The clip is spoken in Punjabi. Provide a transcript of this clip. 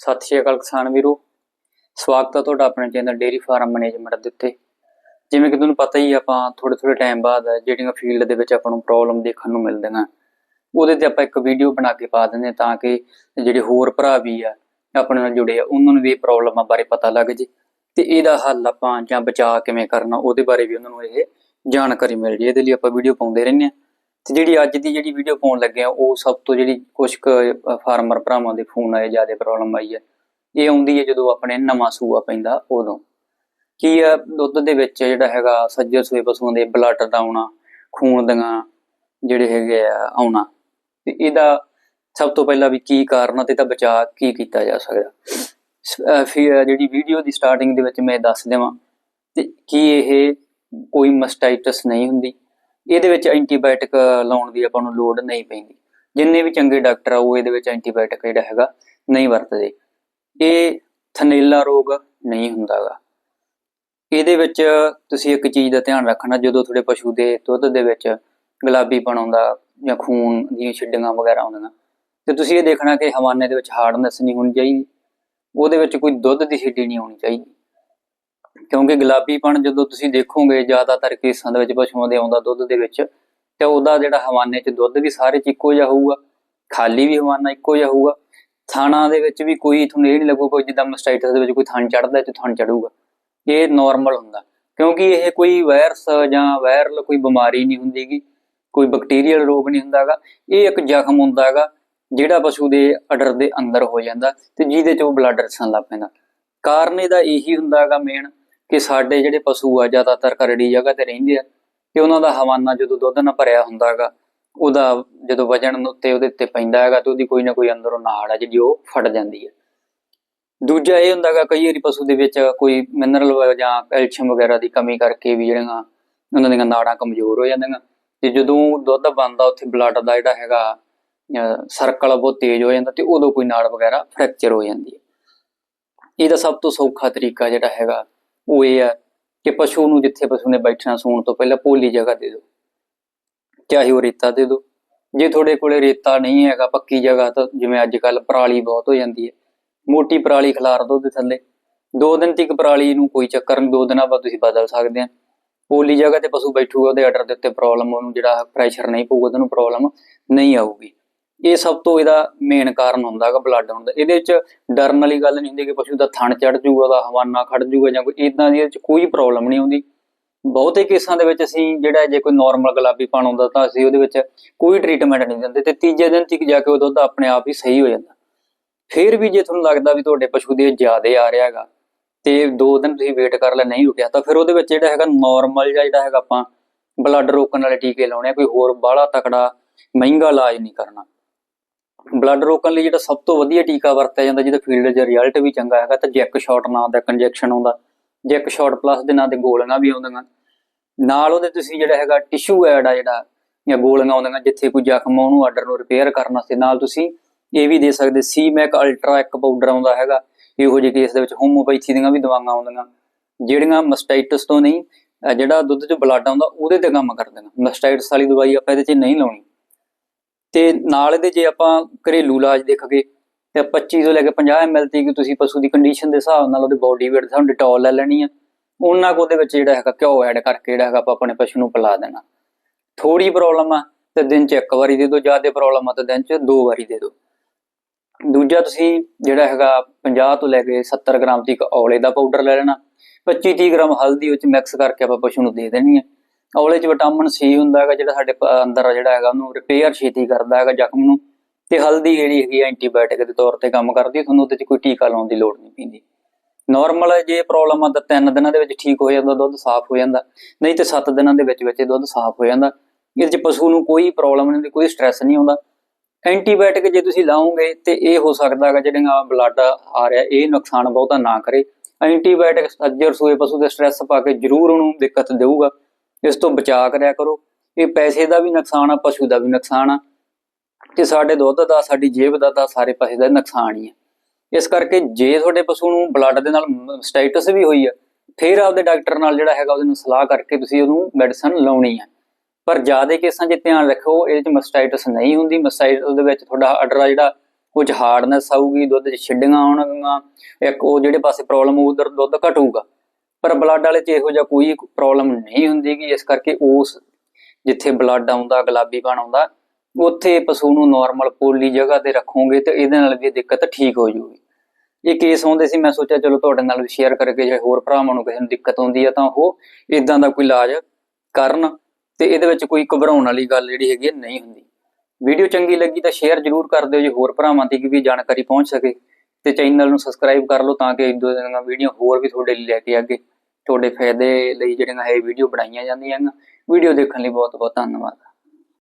ਸਤਿ ਸ਼੍ਰੀ ਅਕਾਲ ਕਿਸਾਨ ਵੀਰੋ। ਸਵਾਗਤ ਹੈ ਤੁਹਾਡਾ ਆਪਣੇ ਚੈਨਲ ਡੇਰੀ ਫਾਰਮ ਮੈਨੇਜਮੈਂਟ ਦੇ ਉੱਤੇ। ਜਿਵੇਂ ਕਿ ਤੁਹਾਨੂੰ ਪਤਾ ਹੀ ਆਪਾਂ ਥੋੜੇ ਥੋੜੇ ਟਾਈਮ ਬਾਅਦ ਜਿਹੜੀਆਂ ਫੀਲਡ ਦੇ ਵਿੱਚ ਆਪਾਂ ਨੂੰ ਪ੍ਰੋਬਲਮ ਦੇਖਣ ਨੂੰ ਮਿਲਦੀਆਂ ਉਹਦੇ ਤੇ ਆਪਾਂ ਇੱਕ ਵੀਡੀਓ ਬਣਾ ਕੇ ਪਾ ਦਿੰਦੇ ਹਾਂ ਤਾਂ ਕਿ ਜਿਹੜੇ ਹੋਰ ਭਰਾ ਵੀ ਆ, ਆਪਣੇ ਨਾਲ ਜੁੜੇ ਆ, ਉਹਨਾਂ ਨੂੰ ਵੀ ਇਹ ਪ੍ਰੋਬਲਮਾਂ ਬਾਰੇ ਪਤਾ ਲੱਗ ਜੇ ਤੇ ਇਹਦਾ ਹੱਲ ਆਪਾਂ ਜਾਂ ਬਚਾਅ ਕਿਵੇਂ ਕਰਨਾ, ਉਹਦੇ ਬਾਰੇ ਵੀ ਉਹਨਾਂ ਨੂੰ ਇਹ ਜਾਣਕਾਰੀ ਮਿਲ ਜੇ। ਇਹਦੇ ਲਈ ਆਪਾਂ ਵੀਡੀਓ ਪਾਉਂਦੇ ਰਹਿੰਦੇ ਹਾਂ। ਤੇ ਜਿਹੜੀ ਅੱਜ ਦੀ ਜਿਹੜੀ ਵੀਡੀਓ ਪਾਉਣ ਲੱਗੇ ਆ, ਉਹ ਸਭ ਤੋਂ ਜਿਹੜੀ ਕੁਝ ਕੁ ਫਾਰਮਰ ਭਰਾਵਾਂ ਦੇ ਫੋਨ ਆਏ, ਜ਼ਿਆਦਾ ਪ੍ਰੋਬਲਮ ਆਈ ਹੈ। ਇਹ ਆਉਂਦੀ ਹੈ ਜਦੋਂ ਆਪਣੇ ਨਵਾਂ ਸੂਆ ਪੈਂਦਾ ਉਦੋਂ। ਕੀ ਆ ਦੁੱਧ ਦੇ ਵਿੱਚ ਜਿਹੜਾ ਹੈਗਾ ਸੱਜਰ ਸੂਏ ਪਸ਼ੂਆਂ ਦੇ ਬਲੱਡ ਦਾ ਆਉਣਾ ਖੂਨ ਦੀਆਂ ਜਿਹੜੇ ਹੈਗੇ ਆ, ਆਉਣਾ। ਤੇ ਇਹਦਾ ਸਭ ਤੋਂ ਪਹਿਲਾਂ ਵੀ ਕੀ ਕਾਰਨ ਆ ਤੇ ਇਹਦਾ ਬਚਾਅ ਕੀ ਕੀਤਾ ਜਾ ਸਕਦਾ? ਫਿਰ ਜਿਹੜੀ ਵੀਡੀਓ ਦੀ ਸਟਾਰਟਿੰਗ ਦੇ ਵਿੱਚ ਮੈਂ ਦੱਸ ਦੇਵਾਂ। ਤੇ ਕੀ ਇਹ ਕੋਈ ਮਸਟਾਈਟਸ ਨਹੀਂ ਹੁੰਦੀ? ਇਹਦੇ ਵਿੱਚ ਐਂਟੀਬਾਇਓਟਿਕ ਲਾਉਣ ਦੀ ਆਪਾਂ ਨੂੰ ਲੋੜ ਨਹੀਂ ਪੈਂਦੀ। ਜਿੰਨੇ ਵੀ ਚੰਗੇ ਡਾਕਟਰ ਆ, ਉਹ ਇਹਦੇ ਵਿੱਚ ਐਂਟੀਬਾਇਓਟਿਕ ਜਿਹੜਾ ਹੈਗਾ ਨਹੀਂ ਵਰਤਦੇ। ਇਹ ਥਨੇਲਾ ਰੋਗ ਨਹੀਂ ਹੁੰਦਾਗਾ। ਇਹਦੇ ਵਿੱਚ ਤੁਸੀਂ ਇੱਕ ਚੀਜ਼ ਦਾ ਧਿਆਨ ਰੱਖਣਾ, ਜਦੋਂ ਤੁਹਾਡੇ ਪਸ਼ੂ ਦੇ ਦੁੱਧ ਦੇ ਵਿੱਚ ਗੁਲਾਬੀਪਣ ਆਉਂਦਾ ਜਾਂ ਖੂਨ ਦੀਆਂ ਛਿੱਡੀਆਂ ਵਗੈਰਾ ਆਉਂਦੀਆਂ, ਤੇ ਤੁਸੀਂ ਇਹ ਦੇਖਣਾ ਕਿ ਹਵਾਨੇ ਦੇ ਵਿੱਚ ਹਾਰਡਨੈਸ ਨਹੀਂ ਹੋਣੀ ਚਾਹੀਦੀ। ਉਹਦੇ ਵਿੱਚ ਕੋਈ ਦੁੱਧ ਦੀ ਛਿੱਡੀ ਨਹੀਂ ਹੋਣੀ ਚਾਹੀਦੀ। ਕਿਉਂਕਿ ਗੁਲਾਬੀਪਣ ਜਦੋਂ ਤੁਸੀਂ ਦੇਖੋਗੇ ਜ਼ਿਆਦਾਤਰ ਕੇਸਾਂ ਦੇ ਵਿੱਚ, ਪਸ਼ੂਆਂ ਦੇ ਆਉਂਦਾ ਦੁੱਧ ਦੇ ਵਿੱਚ, ਤੇ ਉਹਦਾ ਜਿਹੜਾ ਹਵਾਨੇ 'ਚ ਦੁੱਧ ਵੀ ਸਾਰੇ 'ਚ ਇੱਕੋ ਜਿਹਾ ਹੋਊਗਾ, ਖਾਲੀ ਵੀ ਹਵਾਨਾ ਇੱਕੋ ਜਿਹਾ ਹੋਊਗਾ, ਥਾਣਾ ਦੇ ਵਿੱਚ ਵੀ ਕੋਈ ਤੁਹਾਨੂੰ ਇਹ ਨਹੀਂ ਲੱਗੂਗਾ ਕੋਈ ਜਿੱਦਾਂ ਮਸਟਾਈਟਸ ਦੇ ਵਿੱਚ ਕੋਈ ਥਣ ਚੜਦਾ ਤੇ ਥਣ ਚੜੂਗਾ ਇਹ ਨਾਰਮਲ ਹੁੰਦਾ, ਕਿਉਂਕਿ ਇਹ ਕੋਈ ਵਾਇਰਸ ਜਾਂ ਵਾਇਰਲ ਕੋਈ ਬਿਮਾਰੀ ਨਹੀਂ ਹੁੰਦੀਗੀ, ਕੋਈ ਬੈਕਟੀਰੀਅਲ ਰੋਗ ਨਹੀਂ ਹੁੰਦਾਗਾ, ਇਹ ਇੱਕ ਜ਼ਖਮ ਹੁੰਦਾਗਾ, ਜਿਹੜਾ ਪਸ਼ੂ ਦੇ ਅਡਰ ਦੇ ਅੰਦਰ ਹੋ ਜਾਂਦਾ ਤੇ ਜਿਹਦੇ ਚ ਉਹ ਬਲੱਡ ਰਸਣ ਲੱਗ ਪੈਂਦਾ। ਕਾਰਨ ਇਹਦਾ ਇਹੀ ਹੁੰਦਾਗਾ ਮੇਨ ਕਿ ਸਾਡੇ ਜਿਹੜੇ ਪਸ਼ੂ ਆ ਜ਼ਿਆਦਾਤਰ ਕਰੜੀ ਜਗ੍ਹਾ ਤੇ ਰਹਿੰਦੇ ਆ, ਤੇ ਉਹਨਾਂ ਦਾ ਹਵਾਨਾ ਜਦੋਂ ਦੁੱਧ ਨਾਲ ਭਰਿਆ ਹੁੰਦਾਗਾ, ਉਹਦਾ ਜਦੋਂ ਵਜਣ ਉੱਤੇ ਉਹਦੇ ਉੱਤੇ ਪੈਂਦਾ ਹੈਗਾ ਤੇ ਉਹਦੀ ਕੋਈ ਨਾ ਕੋਈ ਅੰਦਰੋਂ ਨਾੜ ਆ ਜਿਹੜੀ ਉਹ ਫਟ ਜਾਂਦੀ ਹੈ ਦੂਜਾ ਇਹ ਹੁੰਦਾਗਾ ਕਈ ਵਾਰੀ ਪਸ਼ੂ ਦੇ ਵਿੱਚ ਕੋਈ ਮਿਨਰਲ ਜਾਂ ਕੈਲਸ਼ੀਅਮ ਵਗੈਰਾ ਦੀ ਕਮੀ ਕਰਕੇ ਵੀ ਜਿਹੜੀਆਂ ਉਹਨਾਂ ਦੀਆਂ ਨਾੜਾਂ ਕਮਜ਼ੋਰ ਹੋ ਜਾਂਦੀਆਂ। ਤੇ ਜਦੋਂ ਦੁੱਧ ਬਣਦਾ ਉੱਥੇ ਬਲੱਡ ਦਾ ਜਿਹੜਾ ਹੈਗਾ ਸਰਕਲ ਬਹੁਤ ਤੇਜ਼ ਹੋ ਜਾਂਦਾ ਤੇ ਉਦੋਂ ਕੋਈ ਨਾੜ ਵਗੈਰਾ ਫ੍ਰੈਕਚਰ ਹੋ ਜਾਂਦੀ ਹੈ ਇਹਦਾ ਸਭ ਤੋਂ ਸੌਖਾ ਤਰੀਕਾ ਜਿਹੜਾ ਹੈਗਾ ਉਹ ਇਹ ਹੈ ਕਿ ਪਸ਼ੂ ਨੂੰ ਜਿੱਥੇ ਪਸ਼ੂ ਨੇ ਬੈਠਣਾ ਸੌਣ ਤੋਂ ਪਹਿਲਾਂ ਪੋਲੀ ਜਗ੍ਹਾ ਦੇ ਦਿਓ। ਚਾਹੇ ਉਹ ਰੇਤਾ ਦੇ ਦਿਓ। ਜੇ ਤੁਹਾਡੇ ਕੋਲੇ ਰੇਤਾ ਨਹੀਂ ਹੈਗਾ, ਪੱਕੀ ਜਗ੍ਹਾ ਤਾਂ ਜਿਵੇਂ ਅੱਜ ਕੱਲ ਪਰਾਲੀ ਬਹੁਤ ਹੋ ਜਾਂਦੀ ਹੈ। ਮੋਟੀ ਪਰਾਲੀ ਖਿਲਾਰ ਦਿਓ ਉਹਦੇ ਥੱਲੇ। ਦੋ ਦਿਨ ਤੱਕ ਪਰਾਲੀ ਨੂੰ ਕੋਈ ਚੱਕਰ ਨਹੀਂ, ਦੋ ਦਿਨਾਂ ਬਾਅਦ ਤੁਸੀਂ ਬਦਲ ਸਕਦੇ ਆ ਪੋਲੀ ਜਗ੍ਹਾ ਤੇ ਪਸ਼ੂ ਬੈਠੂਗਾ, ਉਹਦੇ ਆਰਡਰ ਦੇ ਉੱਤੇ ਪ੍ਰੋਬਲਮ ਉਹਨੂੰ ਜਿਹੜਾ ਪ੍ਰੈਸ਼ਰ ਨਹੀਂ ਪਊਗਾ, ਉਹਨੂੰ ਪ੍ਰੋਬਲਮ ਨਹੀਂ ਆਊਗੀ। ਇਹ ਸਭ ਤੋਂ ਇਹਦਾ ਮੇਨ ਕਾਰਨ ਹੁੰਦਾ ਹੈਗਾ ਬਲੱਡ ਆਉਣ ਦਾ। ਇਹਦੇ ਵਿੱਚ ਡਰਨ ਵਾਲੀ ਗੱਲ ਨਹੀਂ ਹੁੰਦੀ ਕਿ ਪਸ਼ੂ ਦਾ ਥਣ ਚੜ ਜੂਗਾ ਉਹਦਾ ਹਵਾਨਾ ਖੜ ਜੂਗਾ ਜਾਂ ਕੋਈ ਇਦਾਂ ਦੀ ਇਹਦੇ ਵਿੱਚ ਕੋਈ ਪ੍ਰੋਬਲਮ ਨਹੀਂ ਆਉਂਦੀ। ਬਹੁਤੇ ਕੇਸਾਂ ਦੇ ਵਿੱਚ ਅਸੀਂ ਜਿਹੜਾ ਜੇ ਕੋਈ ਨਾਰਮਲ ਗੁਲਾਬੀਪਣ ਆਉਂਦਾ ਤਾਂ ਅਸੀਂ ਉਹਦੇ ਵਿੱਚ ਕੋਈ ਟ੍ਰੀਟਮੈਂਟ ਨਹੀਂ ਦਿੰਦੇ ਤੇ ਤੀਜੇ ਦਿਨ ਤੱਕ ਜਾ ਕੇ ਉਹ ਦੁੱਧ ਆਪਣੇ ਆਪ ਹੀ ਸਹੀ ਹੋ ਜਾਂਦਾ। ਫਿਰ ਵੀ ਜੇ ਤੁਹਾਨੂੰ ਲੱਗਦਾ ਵੀ ਤੁਹਾਡੇ ਪਸ਼ੂ ਦੇ ਜ਼ਿਆਦਾ ਆ ਰਿਹਾ ਹੈਗਾ ਤੇ ਦੋ ਦਿਨ ਤੁਸੀਂ ਵੇਟ ਕਰ ਲੈ, ਨਹੀਂ ਰੁਕਿਆ, ਤਾਂ ਫਿਰ ਉਹਦੇ ਵਿੱਚ ਜਿਹੜਾ ਹੈਗਾ ਨਾਰਮਲ ਜਿਹਾ ਜਿਹੜਾ ਹੈਗਾ ਆਪਾਂ ਬਲੱਡ ਰੋਕਣ ਵਾਲੇ ਟੀਕੇ ਲਾਉਣੇ ਆ, ਕੋਈ ਹੋਰ ਬਾਹਲਾ ਤਕੜਾ ਮਹਿੰਗਾ ਇਲਾਜ ਨਹੀਂ ਕਰਨਾ। ਬਲੱਡ ਰੋਕਣ ਲਈ ਜਿਹੜਾ ਸਭ ਤੋਂ ਵਧੀਆ ਟੀਕਾ ਵਰਤਿਆ ਜਾਂਦਾ, ਜਿਹਦਾ ਫੀਲਡ 'ਚ ਰਿਜ਼ਲਟ ਵੀ ਚੰਗਾ ਹੈਗਾ ਤਾਂ ਜੈਕ ਸ਼ਾਟ ਨਾਂ ਦਾ ਕੰਜੈਕਸ਼ਨ ਆਉਂਦਾ ਜੈਕ ਸ਼ਾਟ ਪਲੱਸ ਦੇ ਨਾਂ ਤੇ ਗੋਲੀਆਂ ਵੀ ਆਉਂਦੀਆਂ, ਨਾਲ ਉਹਦੇ ਤੁਸੀਂ ਜਿਹੜਾ ਹੈਗਾ ਟਿਸ਼ੂ ਐਡ ਆ ਜਿਹੜਾ, ਜਾਂ ਗੋਲੀਆਂ ਆਉਂਦੀਆਂ, ਜਿੱਥੇ ਕੋਈ ਜ਼ਖਮ ਆ, ਉਹਨੂੰ ਆਰਡਰ ਨੂੰ ਰਿਪੇਅਰ ਕਰਨ ਵਾਸਤੇ, ਨਾਲ ਤੁਸੀਂ ਇਹ ਵੀ ਦੇ ਸਕਦੇ ਸੀ ਮੈਕ ਅਲਟਰਾ ਇੱਕ ਪਾਊਡਰ ਆਉਂਦਾ ਹੈਗਾ, ਇਹੋ ਜਿਹੇ ਕੇਸ ਦੇ ਵਿੱਚ ਹੋਮੋਪੈਥੀ ਦੀਆਂ ਵੀ ਦਵਾਈਆਂ ਆਉਂਦੀਆਂ, ਜਿਹੜੀਆਂ ਮਸਟਾਈਟਸ ਤੋਂ ਨਹੀਂ ਜਿਹੜਾ ਦੁੱਧ 'ਚ ਬਲੱਡ ਆਉਂਦਾ, ਉਹਦੇ ਤੇ ਕੰਮ ਕਰਦੀਆਂ ਮਸਟਾਈਟਸ ਵਾਲੀ ਦਵਾਈ ਆਪਾਂ ਇਹਦੇ 'ਚ ਨਹੀਂ ਲਾਉਣੀ। ਤੇ ਨਾਲ ਇਹਦੇ ਜੇ ਆਪਾਂ ਘਰੇਲੂ ਇਲਾਜ ਦੇਖਗੇ ਤੇ 25 ਤੋਂ ਲੈ ਕੇ 50 ml ਤੱਕ ਤੁਸੀਂ ਪਸ਼ੂ ਦੀ ਕੰਡੀਸ਼ਨ ਦੇ ਹਿਸਾਬ ਨਾਲ ਉਹਦੇ ਬਾਡੀ weight ਸਾਨੂੰ ਡਿਟੋਲ ਲੈ ਲੈਣੀ ਆ। ਉਹਨਾਂ ਕੋ ਉਹਦੇ ਵਿੱਚ ਜਿਹੜਾ ਹੈਗਾ ਘਿਓ ਐਡ ਕਰਕੇ ਜਿਹੜਾ ਹੈਗਾ ਆਪਾਂ ਆਪਣੇ ਪਸ਼ੂ ਨੂੰ ਪਿਲਾ ਦੇਣਾ। ਥੋੜੀ ਪ੍ਰੋਬਲਮ ਆ ਤੇ ਦਿਨ 'ਚ ਇੱਕ ਵਾਰੀ ਦੇ ਦਿਓ, ਜ਼ਿਆਦਾ ਪ੍ਰੋਬਲਮ ਆ ਤਾਂ ਦਿਨ 'ਚ ਦੋ ਵਾਰੀ ਦੇ ਦਿਓ। ਦੂਜਾ ਤੁਸੀਂ ਜਿਹੜਾ ਹੈਗਾ 50 ਤੋਂ ਲੈ ਕੇ 70 ਗ੍ਰਾਮ ਤੱਕ ਔਲੇ ਦਾ ਪਾਊਡਰ ਲੈ ਲੈਣਾ। 25 30 ਗ੍ਰਾਮ ਹਲਦੀ ਵਿੱਚ ਮਿਕਸ ਕਰਕੇ ਆਪਾਂ ਪਸ਼ੂ ਨੂੰ ਦੇ ਦੇਣੀ ਹੈ ਔਲੇ 'ਚ ਵਿਟਾਮਿਨ ਸੀ ਹੁੰਦਾ ਹੈਗਾ ਜਿਹੜਾ ਸਾਡੇ ਪ- ਅੰਦਰ ਜਿਹੜਾ ਹੈਗਾ, ਉਹਨੂੰ ਰਿਪੇਅਰ ਛੇਤੀ ਕਰਦਾ ਹੈਗਾ ਜ਼ਖਮ ਨੂੰ। ਤੇ ਹਲਦੀ ਜਿਹੜੀ ਹੈਗੀ ਐਂਟੀਬਾਇਓਟਿਕ ਦੇ ਤੌਰ ਤੇ ਕੰਮ ਕਰਦੀ ਤੁਹਾਨੂੰ ਉਹਦੇ 'ਚ ਕੋਈ ਟੀਕਾ ਲਾਉਣ ਦੀ ਲੋੜ ਨਹੀਂ ਪੈਂਦੀ। ਨਾਰਮਲ ਜੇ ਪ੍ਰੋਬਲਮ ਆ ਤਾਂ ਤਿੰਨ ਦਿਨਾਂ ਦੇ ਵਿੱਚ ਠੀਕ ਹੋ ਜਾਂਦਾ, ਦੁੱਧ ਸਾਫ਼ ਹੋ ਜਾਂਦਾ। ਨਹੀਂ ਤੇ 7 ਦਿਨਾਂ ਦੇ ਵਿੱਚ ਵਿੱਚ ਇਹ ਦੁੱਧ ਸਾਫ਼ ਹੋ ਜਾਂਦਾ। ਇਹਦੇ 'ਚ ਪਸ਼ੂ ਨੂੰ ਕੋਈ ਪ੍ਰੋਬਲਮ ਨਹੀਂ ਹੁੰਦੀ ਕੋਈ ਸਟ੍ਰੈਸ ਨਹੀਂ ਆਉਂਦਾ। ਐਂਟੀਬਾਇਓਟਿਕ ਜੇ ਤੁਸੀਂ ਲਾਓਗੇ ਤੇ ਇਹ ਹੋ ਸਕਦਾ ਹੈਗਾ ਜਿਹੜੀਆਂ ਬਲੱਡ ਆ ਰਿਹਾ, ਇਹ ਨੁਕਸਾਨ ਬਹੁਤਾ ਨਾ ਕਰੇ। ਐਂਟੀਬਾਇਓਟਿਕ ਸੱਜਰ ਸੂਏ ਪਸ਼ੂ ਦੇ ਸਟ੍ਰੈਸ ਪਾ ਕੇ ਜ਼ਰੂਰ ਉਹਨੂੰ ਦਿੱਕਤ ਦੇਊਗਾ। ਇਸ ਤੋਂ ਬਚਾ ਕਰਿਆ ਕਰੋ। ਇਹ ਪੈਸੇ ਦਾ ਵੀ ਨੁਕਸਾਨ ਆ, ਪਸ਼ੂ ਦਾ ਵੀ ਨੁਕਸਾਨ ਆ। ਤੇ ਸਾਡੇ ਦੁੱਧ ਦਾ, ਸਾਡੀ ਜੇਬ ਦਾ ਤਾਂ ਸਾਰੇ ਪੈਸੇ ਦਾ ਨੁਕਸਾਨ ਹੀ ਹੈ ਇਸ ਕਰਕੇ ਜੇ ਤੁਹਾਡੇ ਪਸ਼ੂ ਨੂੰ ਬਲੱਡ ਦੇ ਨਾਲ ਸਟੇਟਸ ਵੀ ਹੋਈ ਆ, ਫਿਰ ਆਪਦੇ ਡਾਕਟਰ ਨਾਲ ਜਿਹੜਾ ਹੈਗਾ ਉਹਦੇ ਨਾਲ ਸਲਾਹ ਕਰਕੇ ਤੁਸੀਂ ਉਹਨੂੰ ਮੈਡੀਸਨ ਲਾਉਣੀ ਆ। ਪਰ ਜ਼ਿਆਦਾ ਕੇਸਾਂ 'ਚ ਧਿਆਨ ਰੱਖੋ, ਇਹਦੇ 'ਚ ਮਸਟਾਈਟਸ ਨਹੀਂ ਹੁੰਦੀ। ਮਸਟਾਈਟਸ ਦੇ ਵਿੱਚ ਤੁਹਾਡਾ ਆਰਡਰ ਆ ਜਿਹੜਾ ਉਹ ਚ ਹਾਰਡਨੈਸ ਆਊਗੀ, ਦੁੱਧ 'ਚ ਛਿੱਡੀਆਂ ਆਉਣਗੀਆਂ, ਇੱਕ ਉਹ ਜਿਹੜੇ ਪਾਸੇ ਪ੍ਰੋਬਲਮ ਉਧਰ ਦੁੱਧ ਘਟੂਗਾ। ਪਰ ਬਲੱਡ ਵਾਲੇ 'ਚ ਇਹੋ ਜਿਹਾ ਕੋਈ ਪ੍ਰੋਬਲਮ ਨਹੀਂ ਹੁੰਦੀ ਕਿ ਇਸ ਕਰਕੇ ਉਸ ਜਿੱਥੇ ਬਲੱਡ ਆਉਂਦਾ, ਗੁਲਾਬੀ ਬਣ ਆਉਂਦਾ, ਉੱਥੇ ਪਸ਼ੂ ਨੂੰ ਨਾਰਮਲ ਪੋਲੀ ਜਗ੍ਹਾ ਤੇ ਰੱਖੋਗੇ ਤੇ ਇਹਦੇ ਨਾਲ ਵੀ ਦਿੱਕਤ ਠੀਕ ਹੋ ਜਾਊਗੀ ਇਹ ਕੇਸ ਆਉਂਦੇ ਸੀ, ਮੈਂ ਸੋਚਿਆ ਚਲੋ ਤੁਹਾਡੇ ਨਾਲ ਵੀ ਸ਼ੇਅਰ ਕਰਕੇ ਜੇ ਹੋਰ ਭਰਾਵਾਂ ਨੂੰ ਕਿਸੇ ਨੂੰ ਦਿੱਕਤ ਆਉਂਦੀ ਹੈ ਤਾਂ ਉਹ ਇਦਾਂ ਦਾ ਕੋਈ ਇਲਾਜ ਕਰਨ ਤੇ ਇਹਦੇ ਵਿੱਚ ਕੋਈ ਘਬਰਾਉਣ ਵਾਲੀ ਗੱਲ ਜਿਹੜੀ ਹੈਗੀ ਹੈ ਨਹੀਂ ਹੁੰਦੀ। ਵੀਡੀਓ ਚੰਗੀ ਲੱਗੀ ਤਾਂ ਸ਼ੇਅਰ ਜ਼ਰੂਰ ਕਰ ਦਿਓ ਜੇ ਹੋਰ ਭਰਾਵਾਂ ਤੱਕ ਵੀ ਜਾਣਕਾਰੀ ਪਹੁੰਚ ਸਕੇ। ਤੇ ਚੈਨਲ ਨੂੰ ਸਬਸਕ੍ਰਾਈਬ ਕਰ ਲਓ ਤਾਂ ਕਿ ਇਦੋਂ ਦੀਆਂ ਵੀਡੀਓ ਹੋਰ ਵੀ ਤੁਹਾਡੇ ਲਈ ਲੈ ਕੇ ਅੱਗੇ ਤੁਹਾਡੇ ਫਾਇਦੇ ਲਈ ਜਿਹੜੀਆਂ ਇਹ ਵੀਡੀਓ ਬਣਾਈਆਂ ਜਾਂਦੀਆਂ ਹਨ ਵੀਡੀਓ ਦੇਖਣ ਲਈ ਬਹੁਤ ਬਹੁਤ ਧੰਨਵਾਦ।